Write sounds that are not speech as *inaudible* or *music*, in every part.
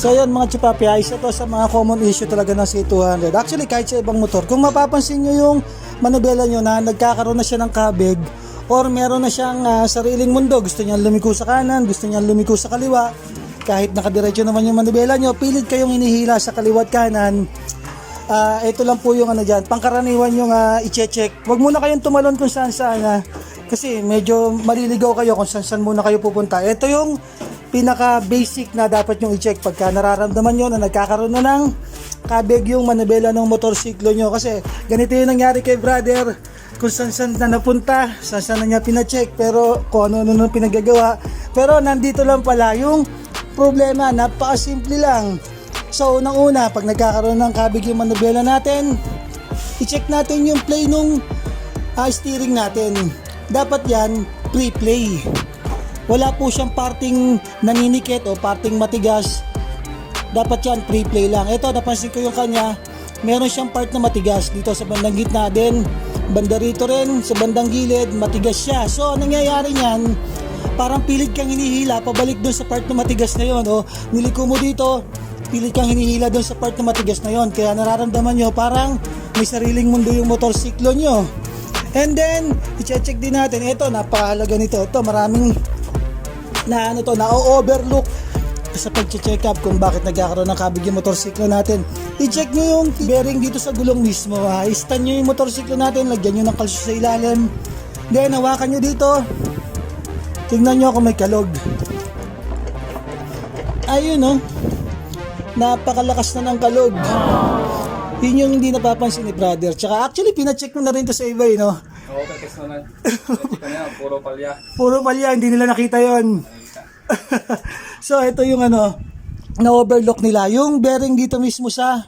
So yun mga chupapi, isa to sa mga common issue talaga ng C200. Actually kahit sa ibang motor, kung mapapansin nyo yung manubela nyo na nagkakaroon na siya ng kabig or meron na siyang ah, sariling mundo, gusto niya lumiko sa kanan, gusto niya lumiko sa kaliwa, kahit nakadiretso naman yung manubela nyo, pilit kayong inihila sa kaliwat kanan, Ah, ito lang po yung ano dyan, pangkaraniwan yung uh, i-check. Huwag muna kayong tumalon kung saan saan ah, kasi medyo maliligaw kayo kung saan saan muna kayo pupunta. Ito yung pinaka basic na dapat yung i-check pagka nararamdaman nyo na nagkakaroon na ng kabig yung manibela ng motorsiklo nyo. Kasi ganito yung nangyari kay brother kung saan saan na napunta, saan saan na niya pina-check, pero kung ano ano na pinagagawa. Pero nandito lang pala yung problema, napakasimple lang. So, unang-una, pag nagkakaroon ng kabig yung manubela natin, i-check natin yung play nung ah, steering natin. Dapat yan, pre-play. Wala po siyang parting naninikit o parting matigas. Dapat yan, pre-play lang. Ito, napansin ko yung kanya, meron siyang part na matigas dito sa bandang gitna din. Banda rito rin, sa bandang gilid, matigas siya. So, ang nangyayari niyan, parang pilit kang hinihila pabalik doon sa part na matigas na yon o niliko mo dito pilit kang hinihila doon sa part na matigas na yon kaya nararamdaman nyo parang may sariling mundo yung motorsiklo nyo and then i-check din natin. Ito napakahalaga nito. Ito maraming na ano to na overlook sa pag-check up kung bakit nagkakaroon ng kabig yung motorsiklo natin. I-check nyo yung bearing dito sa gulong mismo ha? I-stand nyo yung motorsiklo natin lagyan nyo ng kalsyo sa ilalim. Then hawakan nyo dito. Tingnan nyo kung may kalog. Ayun oh. Napakalakas na ng kalog. Yun yung hindi napapansin ni brother. Tsaka actually, pinacheck ko na rin to sa iba, eh, no? Oo, kasi naman. Check ko na puro palya. Puro palya, hindi nila nakita yon. *laughs* so, ito yung ano, na-overlook nila. Yung bearing dito mismo sa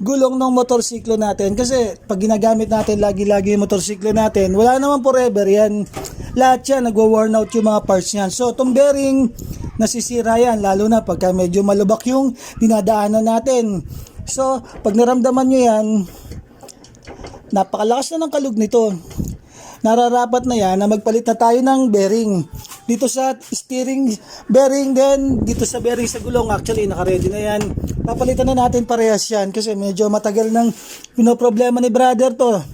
gulong ng motorsiklo natin. Kasi pag ginagamit natin lagi-lagi yung motorsiklo natin, wala naman forever yan. Lahat yan, nagwa-worn out yung mga parts niyan. So, itong bearing, nasisira yan. Lalo na pagka medyo malubak yung dinadaanan natin. So, pag naramdaman nyo yan, napakalakas na ng kalug nito. Nararapat na yan na magpalit na tayo ng bearing. Dito sa steering bearing din, dito sa bearing sa gulong, actually naka-ready na yan. Papalitan na natin parehas yan kasi medyo matagal nang pinoproblema ni brother to.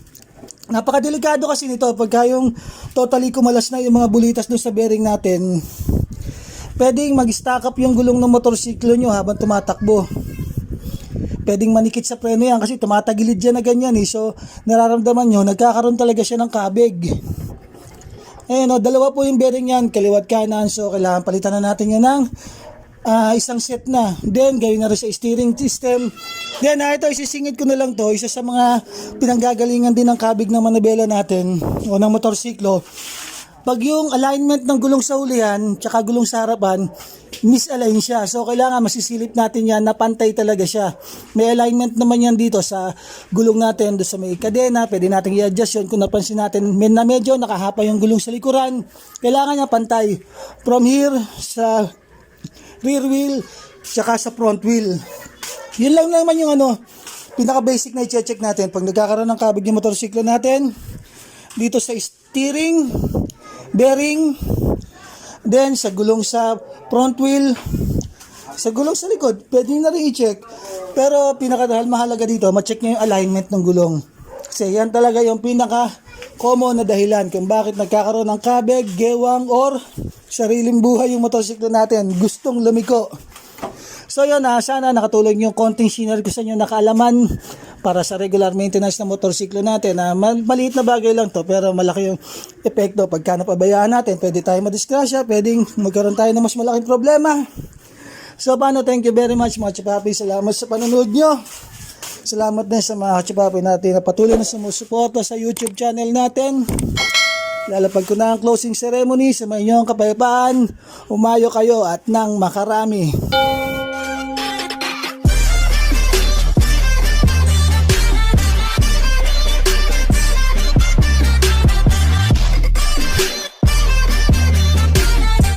Napakadelikado kasi nito pagka yung totally kumalas na yung mga bulitas doon sa bearing natin. Pwedeng mag-stack up yung gulong ng motorsiklo nyo habang tumatakbo pwedeng manikit sa preno yan kasi tumatagilid yan na ganyan eh. So, nararamdaman nyo, nagkakaroon talaga siya ng kabig. Ayan o, dalawa po yung bearing yan, kaliwat kanan. So, kailangan palitan na natin yan ng ah, isang set na. Then, gawin na rin sa steering system. Then, ah, ito, isisingit ko na lang to. Isa sa mga pinanggagalingan din ng kabig ng manabela natin o ng motorsiklo. Pag yung alignment ng gulong sa ulihan, tsaka gulong sa harapan, misalign siya. So, kailangan masisilip natin yan na pantay talaga siya. May alignment naman yan dito sa gulong natin, doon sa may kadena, pwede natin i-adjust yun. Kung napansin natin, men na medyo nakahapa yung gulong sa likuran, kailangan niya pantay. From here, sa rear wheel, tsaka sa front wheel. Yun lang naman yung ano, pinaka-basic na i-check natin. Pag nagkakaroon ng kabig yung motorsiklo natin, dito sa steering, bearing, then sa gulong sa front wheel, sa gulong sa likod, pwede na rin i-check. Pero pinaka mahalaga dito, ma-check nyo yung alignment ng gulong. Kasi yan talaga yung pinaka common na dahilan kung bakit nagkakaroon ng kabeg, gewang, or sariling buhay yung motorsiklo natin. Gustong lumiko. So yun na, sana nakatulong yung konting scenery ko sa inyo na kaalaman para sa regular maintenance ng motorsiklo natin. na mal- maliit na bagay lang to pero malaki yung epekto. Pagka napabayaan natin, pwede tayo madisgrasya, pwedeng magkaroon tayo ng mas malaking problema. So paano, thank you very much mga chapapi. Salamat sa panonood nyo. Salamat din sa mga chapapi natin na patuloy na sumusuporta sa YouTube channel natin. Lalapag ko na ang closing ceremony sa inyong kapayapaan. Umayo kayo at nang makarami.